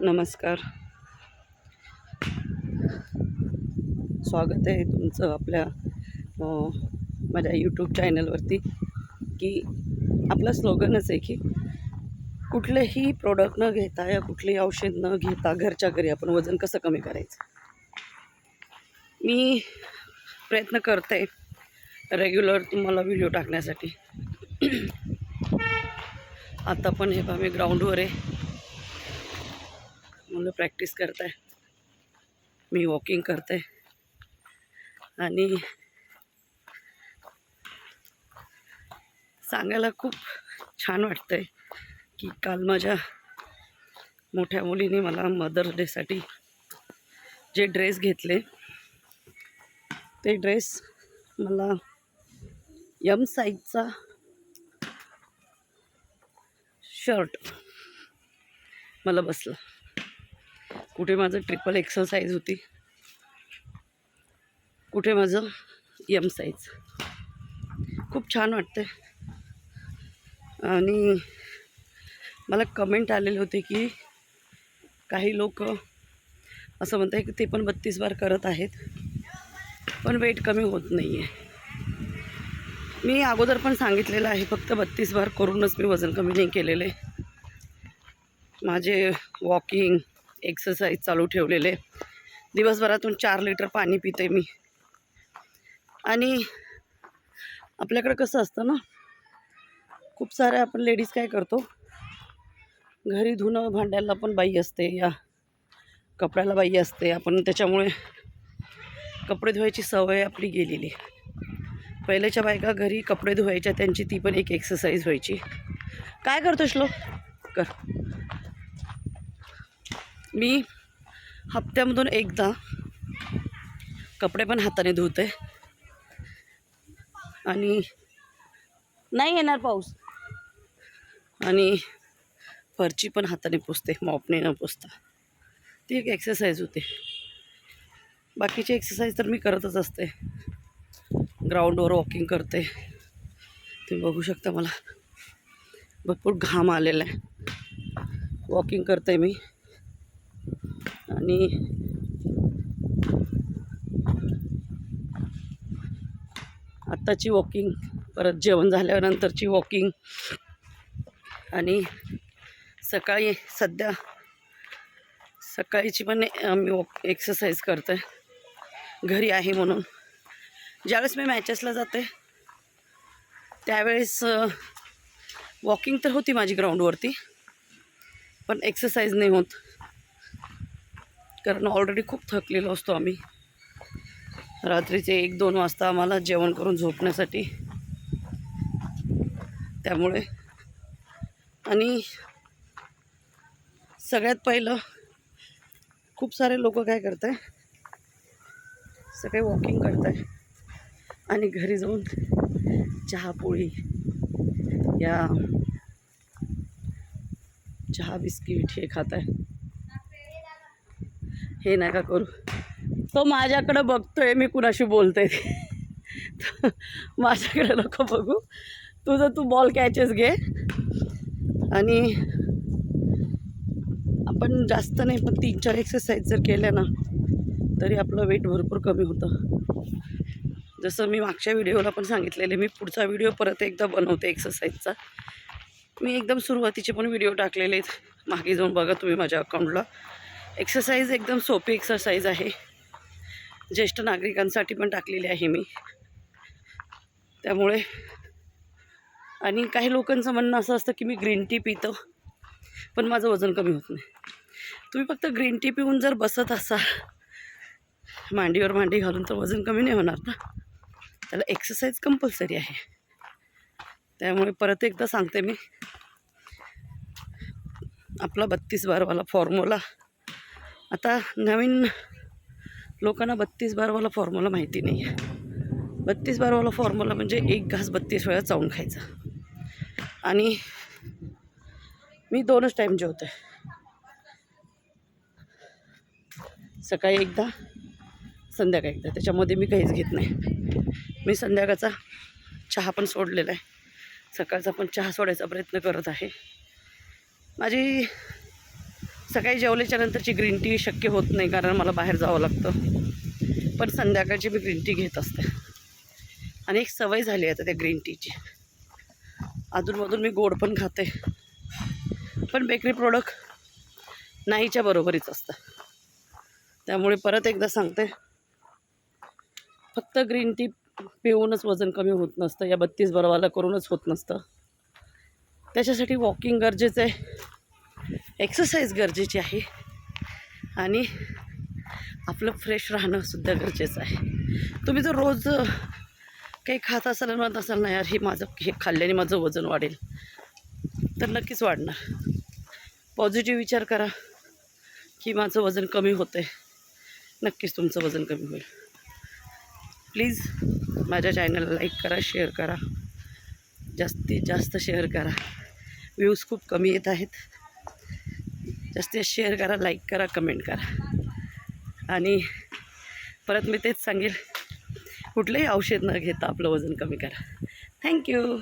नमस्कार. स्वागत आहे तुमचं आपल्या माझ्या यूट्यूब चॅनलवरती की आपलं स्लोगनच आहे की कुठलेही प्रोडक्ट न घेता या कुठलेही औषध न घेता घरच्या घरी आपण वजन कसं कमी करायचं? मी प्रयत्न करते रेग्युलर तुम्हाला व्हिडिओ टाकण्यासाठी. आता पण हे पहा मी ग्राउंडवर आहे. मुलं प्रॅक्टिस करत आहे मी वॉकिंग करते. आणि सांगायला खूप छान वाटतंय की काल माझ्या मोठ्या मुलीने मला मदर्स डेसाठी जे ड्रेस घेतले ते ड्रेस मला यम साईजचा शर्ट मला बसला. कुठे माझं ट्रिपल एक्सल साईज होती. कुठे माझं यम साईज खूप छान वाटते आणि मला कमेंट आलेले होते की काही लोक असं म्हणत आहे की ते पण बत्तीस बार करत आहेत पण वेट कमी होत नाही आहे मी अगोदर पण सांगितलेलं आहे फक्त बत्तीस बार करूनच मी वजन कमी नाही केलेले माझे वॉकिंग एक्सरसाइज चालू ठेवलेले दिवसभरातून चार लिटर पाणी पिते मी. आणि आपल्याकडं कसं असतं ना खूप साऱ्या आपण लेडीज काय करतो घरी धुणं भांड्याला पण बाई असते या कपड्याला बाई असते. आपण त्याच्यामुळे कपडे धुवायची सवय आपली गेलेली पहिल्याच्या बायका घरी कपडे धुवायच्या त्यांची ती पण एक एक्सरसाइज व्हायची. काय करतो श्लोक कर. मी हप्त्यामधून एकदा कपडे पण हाताने धुते. आणि नाही येणार पाऊस. आणि फरची पण हाताने पुसते मॉपने न पुसता. ती एक एक्सरसाइज होते. बाकीची एक्सरसाइज तर मी करतच असते. ग्राउंडवर वॉकिंग करते. तुम्ही बघू शकता मला. भरपूर घाम आलेला आहे. वॉकिंग करते मी. आणि आत्ताची वॉकिंग परत जेवण झाल्यानंतरची वॉकिंग आणि सकाळी सध्या सकाळीची पण मी वॉक एक्सरसाइज करते घरी आहे म्हणून. ज्यावेळेस मी मॅचेसला जाते त्यावेळेस वॉकिंग तर होती माझी ग्राउंडवरती पण एक्सरसाइज नाही होत. कारण ऑलरेडी खूप थकलेलो असतो आम्ही. रात्रीचे एक दोन वाजता आम्हाला जेवण करून झोपण्यासाठी. त्यामुळे. आणि सगळ्यात पहिलं खूप सारे लोक काय करत आहे सगळे वॉकिंग करत आहे आणि घरी जाऊन चहा पोळी या चहा बिस्किट हे खात आहे हे नका करू. तो माझ्याकडं बघतोय मी कुणाशी बोलते ते. माझ्याकडे नको बघू. तुझं तू बॉल कॅचेस घे. आणि आपण जास्त नाही पण तीन चार एक्सरसाइज जर केल्या ना तरी आपलं वेट भरपूर कमी होतं. जसं मी मागच्या व्हिडिओला पण सांगितलेले मी पुढचा व्हिडिओ परत एकदा बनवते एक्सरसाइजचा मी एकदम सुरुवातीचे पण व्हिडिओ टाकलेले आहेत. मागे जाऊन बघा तुम्ही माझ्या अकाउंटला एक्सरसाइज एकदम सोपी एक्सरसाइज आहे. ज्येष्ठ नागरिकांसाठी पण टाकलेली आहे मी. त्यामुळे आणि काही लोकांचं म्हणणं असं असतं की मी ग्रीन टी पितो पण माझं वजन कमी होत नाही. तुम्ही फक्त ग्रीन टी पिऊन जर बसत असाल मांडीवर मांडी घालून तर वजन कमी नाही होणार ना. त्याला एक्सरसाइज कंपल्सरी आहे. त्यामुळे परत एकदा सांगते मी. आपला बत्तीस बारवाला फॉर्म्युला आता नवीन लोकांना बत्तीस बारवाला फॉर्म्युला माहिती नाही. आहे बत्तीस बारवाला फॉर्म्युला म्हणजे एक घास बत्तीस वेळा चावून खायचा. आणि मी दोनच टाईम जेवते सकाळी एकदा संध्याकाळी एकदा. त्याच्यामध्ये मी काहीच घेत नाही. मी संध्याकाळचा चहा पण सोडलेला आहे. सकाळचा पण चहा सोडायचा प्रयत्न करत आहे. माझी सकाळी जेवल्याच्या नंतरची ग्रीन टी शक्य होत नाही कारण मला बाहेर जावं लागतं. पण संध्याकाळची मी ग्रीन टी घेत असते. आणि एक सवय झाली आहे आता त्या ग्रीन टीची अधूनमधून मी गोड पण खाते. पण बेकरी प्रोडक्ट नाहीच्या बरोबरीच असतं. त्यामुळे परत एकदा सांगते. फक्त ग्रीन टी पिऊनच वजन कमी होत नसतं. या बत्तीस बरवाला करूनच होत नसतं. त्याच्यासाठी वॉकिंग गरजेचं आहे. एक्सरसाइज गरजेची आहे. आणि आपलं फ्रेश राहणंसुद्धा गरजेचं आहे. तुम्ही जर रोज काही खात असाल म्हणत असाल ना यार हे माझं हे खाल्ल्याने माझं वजन वाढेल. तर नक्कीच वाढणार. पॉझिटिव्ह विचार करा की माझं वजन कमी होतं आहे नक्कीच तुमचं वजन कमी होईल. प्लीज माझ्या चॅनलला लाईक करा शेअर करा. जास्तीत जास्त शेअर करा. व्ह्यूज खूप कमी येत आहेत. जास्तीत शेअर करा लाईक करा कमेंट करा. आणि परत मी तेच सांगेल कुठलंही औषध न घेता आपलं वजन कमी करा. थँक्यू